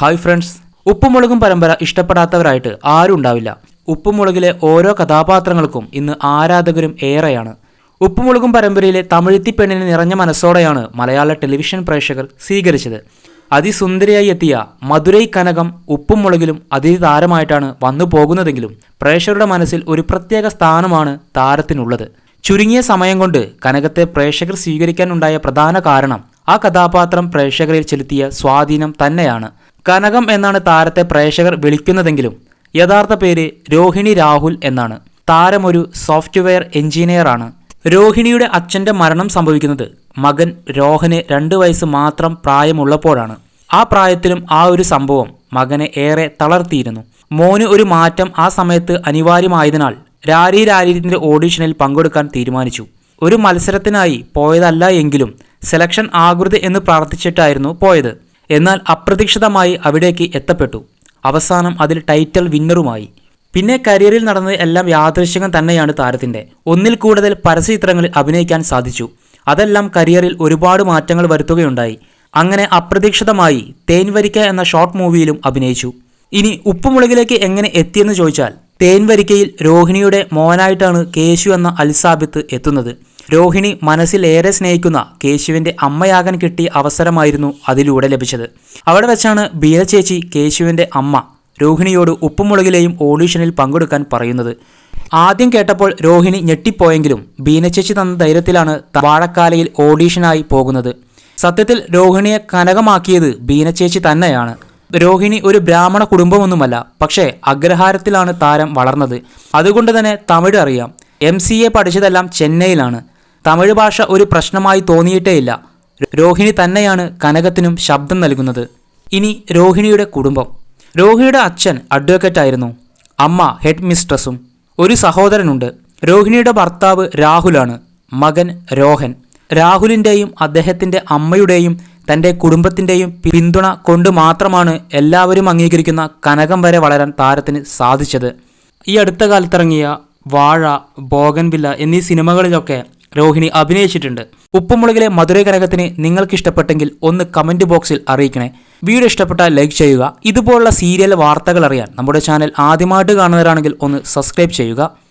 Hi friends. ഉപ്പുമുളകും പരമ്പര ഇഷ്ടപ്പെടാത്തവരായിട്ട് ആരും ഉണ്ടാവില്ല. ഉപ്പുമുളകിലെ ഓരോ കഥാപാത്രങ്ങൾക്കും ഇന്ന് ആരാധകരും ഏറെയാണ്. ഉപ്പുമുളകും പരമ്പരയിലെ തമിഴ്ത്തി പെണ്ണിന് നിറഞ്ഞ മനസ്സോടെയാണ് മലയാള ടെലിവിഷൻ പ്രേക്ഷകർ സ്വീകരിച്ചത്. അതിസുന്ദരിയായി എത്തിയ മധുരൈ കനകം ഉപ്പും മുളകിലും അതിഥി താരമായിട്ടാണ് വന്നു പോകുന്നതെങ്കിലും പ്രേക്ഷകരുടെ മനസ്സിൽ ഒരു പ്രത്യേക സ്ഥാനമാണ് താരത്തിനുള്ളത്. ചുരുങ്ങിയ സമയം കൊണ്ട് കനകത്തെ പ്രേക്ഷകർ സ്വീകരിക്കാനുണ്ടായ പ്രധാന കാരണം ആ കഥാപാത്രം പ്രേക്ഷകരിൽ ചെലുത്തിയ സ്വാധീനം തന്നെയാണ്. കനകം എന്നാണ് താരത്തെ പ്രേക്ഷകർ വിളിക്കുന്നതെങ്കിലും യഥാർത്ഥ പേര് രോഹിണി രാഹുൽ എന്നാണ്. താരമൊരു സോഫ്റ്റ്വെയർ എഞ്ചിനീയറാണ്. രോഹിണിയുടെ അച്ഛന്റെ മരണം സംഭവിക്കുന്നത് മകൻ രോഹന് രണ്ട് വയസ്സ് മാത്രം പ്രായമുള്ളപ്പോഴാണ്. ആ പ്രായത്തിലും ആ ഒരു സംഭവം മകനെ ഏറെ തളർത്തിയിരുന്നു. മോന് ഒരു മാറ്റം ആ സമയത്ത് അനിവാര്യമായതിനാൽ രാരി രാരീതിന്റെ ഓഡിഷനിൽ പങ്കെടുക്കാൻ തീരുമാനിച്ചു. ഒരു മത്സരത്തിനായി പോയതല്ല എങ്കിലും സെലക്ഷൻ ആകൃതി എന്ന് പ്രാർത്ഥിച്ചിട്ടായിരുന്നു പോയത്. എന്നാൽ അപ്രതീക്ഷിതമായി അവിടേക്ക് എത്തപ്പെട്ടു. അവസാനം അതിൽ ടൈറ്റിൽ വിന്നറുമായി. പിന്നെ കരിയറിൽ നടന്നത് എല്ലാം യാദൃശ്ചികം തന്നെയാണ് താരത്തിന്റെ ഒന്നിൽ കൂടുതൽ പരസ്യചിത്രങ്ങളിൽ അഭിനയിക്കാൻ സാധിച്ചു. അതെല്ലാം കരിയറിൽ ഒരുപാട് മാറ്റങ്ങൾ വരുത്തുകയുണ്ടായി. അങ്ങനെ അപ്രതീക്ഷിതമായി തേൻവരിക്ക എന്ന ഷോർട്ട് മൂവിയിലും അഭിനയിച്ചു. ഇനി ഉപ്പുമുളകിലേക്ക് എങ്ങനെ എത്തിയെന്ന് ചോദിച്ചാൽ തേൻവരിക്കയിൽ രോഹിണിയുടെ മോനായിട്ടാണ് കേശു എന്ന അൽസാബിത്ത് എത്തുന്നത്. രോഹിണി മനസ്സിലേറെ സ്നേഹിക്കുന്ന കേശുവിന്റെ അമ്മയാകാൻ കിട്ടിയ അവസരമായിരുന്നു അതിലൂടെ ലഭിച്ചത്. അവിടെ വെച്ചാണ് ബീന ചേച്ചി കേശുവിന്റെ അമ്മ രോഹിണിയോട് ഉപ്പുമുളകിലെയും ഓഡീഷനിൽ പങ്കെടുക്കാൻ പറയുന്നത്. ആദ്യം കേട്ടപ്പോൾ രോഹിണി ഞെട്ടിപ്പോയെങ്കിലും ബീനച്ചേച്ചി തന്ന ധൈര്യത്തിലാണ് വാഴക്കാലയിൽ ഓഡീഷനായി പോകുന്നത്. സത്യത്തിൽ രോഹിണിയെ കനകമാക്കിയത് ബീനച്ചേച്ചി തന്നെയാണ്. രോഹിണി ഒരു ബ്രാഹ്മണ കുടുംബമൊന്നുമല്ല പക്ഷേ അഗ്രഹാരത്തിലാണ് താരം വളർന്നത്. അതുകൊണ്ട് തന്നെ തമിഴ് അറിയാം. എം സി എ പഠിച്ചതെല്ലാം ചെന്നൈയിലാണ്. തമിഴ് ഭാഷ ഒരു പ്രശ്നമായി തോന്നിയിട്ടേയില്ല. രോഹിണി തന്നെയാണ് കനകത്തിനും ശബ്ദം നൽകുന്നത്. ഇനി രോഹിണിയുടെ കുടുംബം. രോഹിണിയുടെ അച്ഛൻ അഡ്വക്കേറ്റ് ആയിരുന്നു. അമ്മ ഹെഡ് മിസ്ട്രസും ഒരു സഹോദരനുണ്ട്. രോഹിണിയുടെ ഭർത്താവ് രാഹുലാണ്. മകൻ രോഹൻ. രാഹുലിന്റെയും അദ്ദേഹത്തിന്റെ അമ്മയുടെയും തന്റെ കുടുംബത്തിന്റെയും പിന്തുണ കൊണ്ട് മാത്രമാണ് എല്ലാവരും അംഗീകരിക്കുന്ന കനകം വരെ വളരാൻ താരത്തിന് സാധിച്ചത്. ഈ അടുത്ത കാലത്തിറങ്ങിയ വാഴ ബോഗൻവില്ല എന്നീ സിനിമകളിലൊക്കെ രോഹിണി അഭിനയിച്ചിട്ടുണ്ട്. ഉപ്പുമുളകിലെ മധുരൈ കനകത്തിന് നിങ്ങൾക്ക് ഇഷ്ടപ്പെട്ടെങ്കിൽ ഒന്ന് കമന്റ് ബോക്സിൽ അറിയിക്കണേ. വീഡിയോ ഇഷ്ടപ്പെട്ടാൽ ലൈക്ക് ചെയ്യുക. ഇതുപോലുള്ള സീരിയൽ വാർത്തകൾ അറിയാൻ നമ്മുടെ ചാനൽ ആദ്യമായിട്ട് കാണുന്നവരാണെങ്കിൽ ഒന്ന് സബ്സ്ക്രൈബ് ചെയ്യുക.